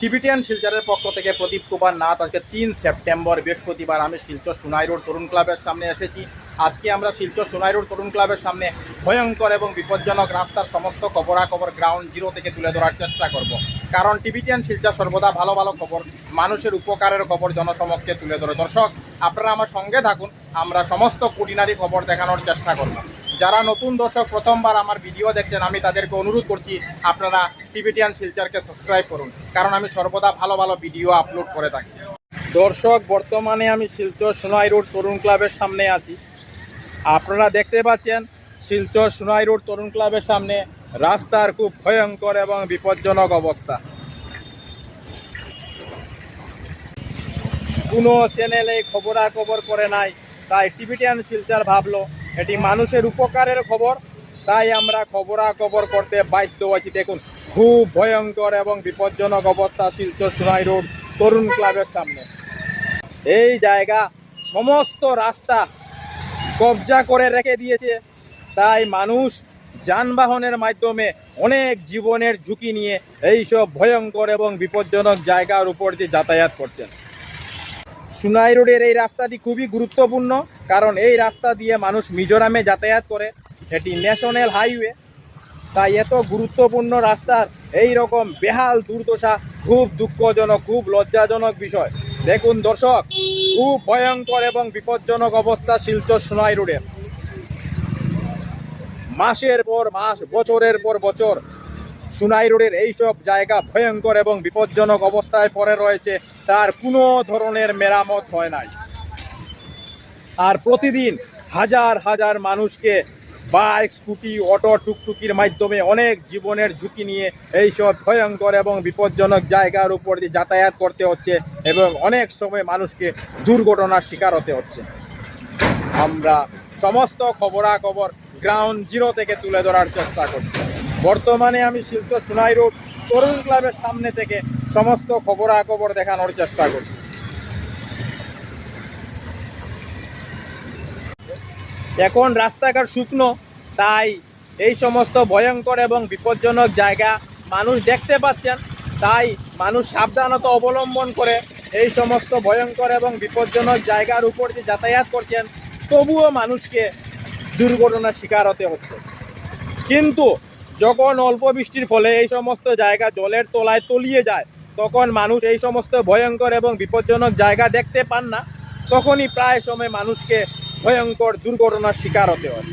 Tibetan শিলচরের পক্ষ থেকে প্রদীপ কুমার নাথ আজকে তিন সেপ্টেম্বর, বৃহস্পতিবার আমি শিলচর সোনাই রোড তরুণ ক্লাবের সামনে এসেছি। আজকে আমরা শিলচর সোনাই রোড তরুণ ক্লাবের সামনে ভয়ঙ্কর এবং বিপজ্জনক রাস্তার সমস্ত খবরাখবর গ্রাউন্ড জিরো থেকে তুলে ধরার চেষ্টা করব। কারণ টিবিটিয়ান শিলচর সর্বদা ভালো ভালো খবর, মানুষের উপকারের খবর জনসমক্ষে তুলে ধরে। দর্শক, আপনারা আমার সঙ্গে থাকুন, আমরা সমস্ত কুটিনারি খবর দেখানোর চেষ্টা করব যারা নতুন দর্শক প্রথমবার আমার ভিডিও দেখছেন, আমি তাদেরকে অনুরোধ করছি, আপনারা টিভিটিয়ান শিলচারকে সাবস্ক্রাইব করুন, কারণ আমি সর্বদা ভালো ভালো ভিডিও আপলোড করে থাকি। দর্শক, বর্তমানে আমি শিলচর সোনাই রোড তরুণ ক্লাবের সামনে আছি। আপনারা দেখতে পাচ্ছেন, শিলচর সোনাই রোড তরুণ ক্লাবের সামনে রাস্তার খুব ভয়ঙ্কর এবং বিপজ্জনক অবস্থা। কোনো চ্যানেলে খবরাখবর করে নাই, তাই টিভিটিয়ান শিলচার ভাবলো এটি মানুষের উপকারের খবর। তাই আমরা খবরাখবর করতে বাধ্য আছি। দেখুন, খুব ভয়ঙ্কর এবং বিপজ্জনক অবস্থা শিলচর সোনাই রোড তরুণ ক্লাবের সামনে। এই জায়গা সমস্ত রাস্তা কবজা করে রেখে দিয়েছে। তাই মানুষ যানবাহনের মাধ্যমে অনেক জীবনের ঝুঁকি নিয়ে এইসব ভয়ঙ্কর এবং বিপজ্জনক জায়গার উপর দিয়ে যাতায়াত করছেন। সুনাই রোডের এই রাস্তাটি খুবই গুরুত্বপূর্ণ, কারণ এই রাস্তা দিয়ে মানুষ মিজোরামে যাতায়াত করে। এটি ন্যাশনাল হাইওয়ে, তাই এত গুরুত্বপূর্ণ রাস্তার এই রকম বেহাল দুর্দশা খুব দুঃখজনক, খুব লজ্জাজনক বিষয়। দেখুন দর্শক, খুব ভয়ঙ্কর এবং বিপজ্জনক অবস্থা শিলচর সোনাই রোডের। মাসের পর মাস, বছরের পর বছর সুনাই রোডের এইসব জায়গা ভয়ঙ্কর এবং বিপজ্জনক অবস্থায় পড়ে রয়েছে, তার কোনো ধরনের মেরামত হয় নাই। আর প্রতিদিন হাজার হাজার মানুষকে বাইক, স্কুটি, অটো, টুকটুকির মাধ্যমে অনেক জীবনের ঝুঁকি নিয়ে এইসব ভয়ঙ্কর এবং বিপজ্জনক জায়গার উপর দিয়ে যাতায়াত করতে হচ্ছে এবং অনেক সময় মানুষকে দুর্ঘটনার শিকার হতে হচ্ছে। আমরা সমস্ত খবরাখবর গ্রাউন্ড জিরো থেকে তুলে ধরার চেষ্টা করছি। বর্তমানে আমি শিলচর সোনাই রোড তরুণ ক্লাবের সামনে থেকে সমস্ত খবরাখবর দেখানোর চেষ্টা করছি। এখন রাস্তাঘাট শুকনো, তাই এই সমস্ত ভয়ঙ্কর এবং বিপজ্জনক জায়গা মানুষ দেখতে পাচ্ছেন। তাই মানুষ সাবধানতা অবলম্বন করে এই সমস্ত ভয়ঙ্কর এবং বিপজ্জনক জায়গার উপর যে যাতায়াত করছেন, তবুও মানুষকে দুর্ঘটনার শিকার হতে হচ্ছে। কিন্তু যখন অল্প বৃষ্টির ফলে এই সমস্ত জায়গা জলের তলায় তলিয়ে যায়, তখন মানুষ এই সমস্ত ভয়ঙ্কর এবং বিপজ্জনক জায়গা দেখতে পান না। তখনই প্রায় সময় মানুষকে ভয়ঙ্কর দুর্ঘটনার শিকার হতে হয়।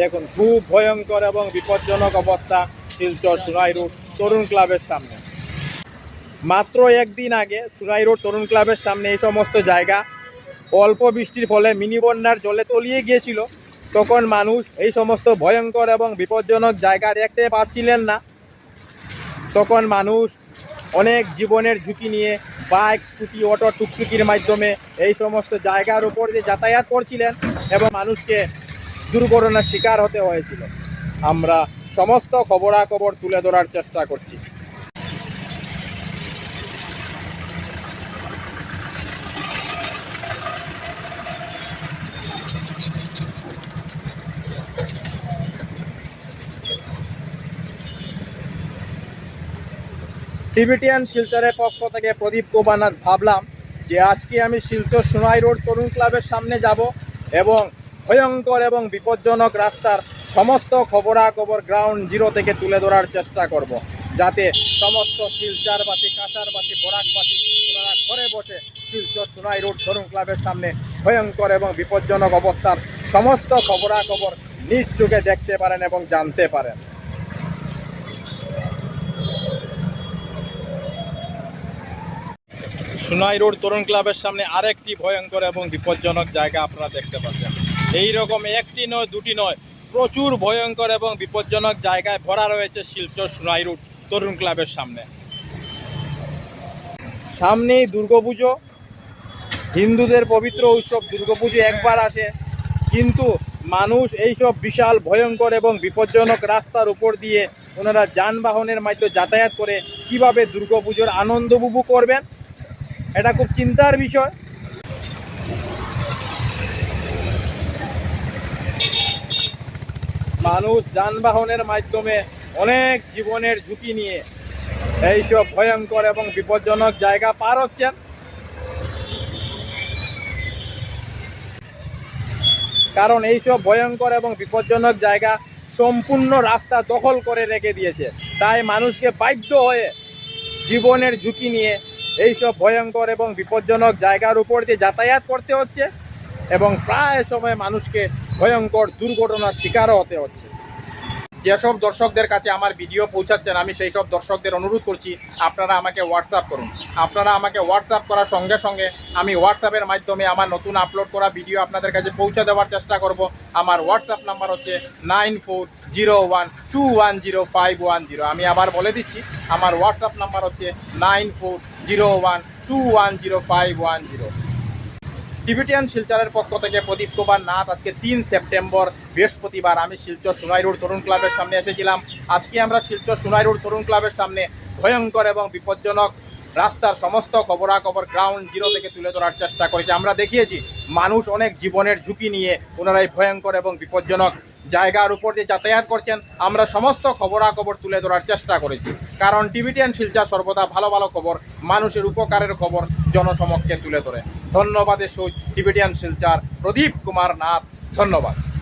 দেখুন, খুব ভয়ঙ্কর এবং বিপজ্জনক অবস্থা শিলচর সুরাই রোড তরুণ ক্লাবের সামনে। মাত্র একদিন আগে সুরাই রোড তরুণ ক্লাবের সামনে এই সমস্ত জায়গা অল্প বৃষ্টির ফলে মিনি বন্যার জলে তলিয়ে গিয়েছিল। তখন মানুষ এই সমস্ত ভয়ঙ্কর এবং বিপজ্জনক জায়গা দেখতে পাচ্ছিলেন না। তখন মানুষ অনেক জীবনের ঝুঁকি নিয়ে বাইক, স্কুটি, অটো, টুকটুকির মাধ্যমে এই সমস্ত জায়গার উপর দিয়ে যাতায়াত করছিলেন এবং মানুষকে দুর্ঘটনার শিকার হতে হয়েছিল। আমরা সমস্ত খবরাখবর তুলে ধরার চেষ্টা করছি। টিবিটিয়ান শিলচরের পক্ষ থেকে প্রদীপ কুমার ভাবলাম যে আজকে আমি শিলচর সোনাই রোড তরুণ ক্লাবের সামনে যাব এবং ভয়ঙ্কর এবং বিপজ্জনক রাস্তার সমস্ত খবরাখবর গ্রাউন্ড জিরো থেকে তুলে ধরার চেষ্টা করব। যাতে সমস্ত শিলচারবাসী কাঁচারবাসী বরাকবাসী ওনারা ঘরে বসে শিলচর সোনাই রোড তরুণ ক্লাবের সামনে ভয়ঙ্কর এবং বিপজ্জনক অবস্থার সমস্ত খবরাখবর নিজ চোখে দেখতে পারেন এবং জানতে পারেন সোনাই রোড তরুণ ক্লাবের সামনে আরেকটি ভয়ঙ্কর এবং বিপজ্জনক জায়গা আপনারা দেখতে পাচ্ছেন। এই রকম একটি নয়, দুটি নয়, প্রচুর ভয়ঙ্কর এবং বিপজ্জনক জায়গায় ভরা রয়েছে শিলচর সোনাই রোড তরুণ ক্লাবের সামনে। সামনেই দুর্গাপুজো, হিন্দুদের পবিত্র উৎসব দুর্গাপুজো একবার আসে, কিন্তু মানুষ এইসব বিশাল, ভয়ঙ্কর এবং বিপজ্জনক রাস্তার উপর দিয়ে ওনারা যানবাহনের মাধ্যমে যাতায়াত করে কীভাবে দুর্গাপুজোর আনন্দ উপভোগ করবেন? এটা খুব চিন্তার বিষয়। মানুষ যানবাহনের মাধ্যমে অনেক জীবনের ঝুঁকি নিয়ে এইসব ভয়ঙ্কর এবং বিপজ্জনক জায়গা পার হচ্ছেন। কারণ এইসব ভয়ঙ্কর এবং বিপজ্জনক জায়গা সম্পূর্ণ রাস্তা দখল করে রেখে দিয়েছে। তাই মানুষকে বাধ্য হয়ে জীবনের ঝুঁকি নিয়ে এইসব ভয়ঙ্কর এবং বিপজ্জনক জায়গার উপর দিয়ে যাতায়াত করতে হচ্ছে এবং প্রায় সময় মানুষকে ভয়ঙ্কর দুর্ঘটনার শিকারও হতে হচ্ছে। যেসব দর্শকদের কাছে আমার ভিডিও পৌঁছাচ্ছেন, আমি সেই সব দর্শকদের অনুরোধ করছি, আপনারা আমাকে হোয়াটসঅ্যাপ করুন। আপনারা আমাকে হোয়াটসঅ্যাপ করার সঙ্গে সঙ্গে আমি হোয়াটসঅ্যাপের মাধ্যমে আমার নতুন আপলোড করা ভিডিও আপনাদের কাছে পৌঁছে দেওয়ার চেষ্টা করব। আমার হোয়াটসঅ্যাপ নাম্বার হচ্ছে nine four zero one two one zero five one zero আমি আবার বলে দিচ্ছি, আমার হোয়াটসঅ্যাপ নাম্বার হচ্ছে nine four zero one two one zero five one zero. Tibetan শিলচরের পক্ষ থেকে প্রদীপ কুমার নাথ, আজকে তিন সেপ্টেম্বর, বৃহস্পতিবার। আমি শিলচর সোনাই রোড তরুণ ক্লাবের সামনে এসেছিলাম। আজকে আমরা শিলচর সোনাই রোড তরুণ ক্লাবের সামনে ভয়ঙ্কর এবং বিপজ্জনক রাস্তার সমস্ত খবরাখবর গ্রাউন্ড জিরো থেকে তুলে ধরার চেষ্টা করেছি। আমরা দেখিয়েছি, মানুষ অনেক জীবনের ঝুঁকি নিয়ে ওনারাই ভয়ঙ্কর এবং বিপজ্জনক জায়গার উপর দিয়ে যাতায়াত করছেন, আমরা সমস্ত খবরাখবর তুলে ধরার চেষ্টা করেছি। কারণ টিভিটিয়ান শিলচা সর্বদা ভালো ভালো খবর, মানুষের উপকারের খবর জনসমক্ষে তুলে ধরে। ধন্যবাদের সুচ টিভিটিয়ান শিলচার প্রদীপ কুমার নাথ, ধন্যবাদ।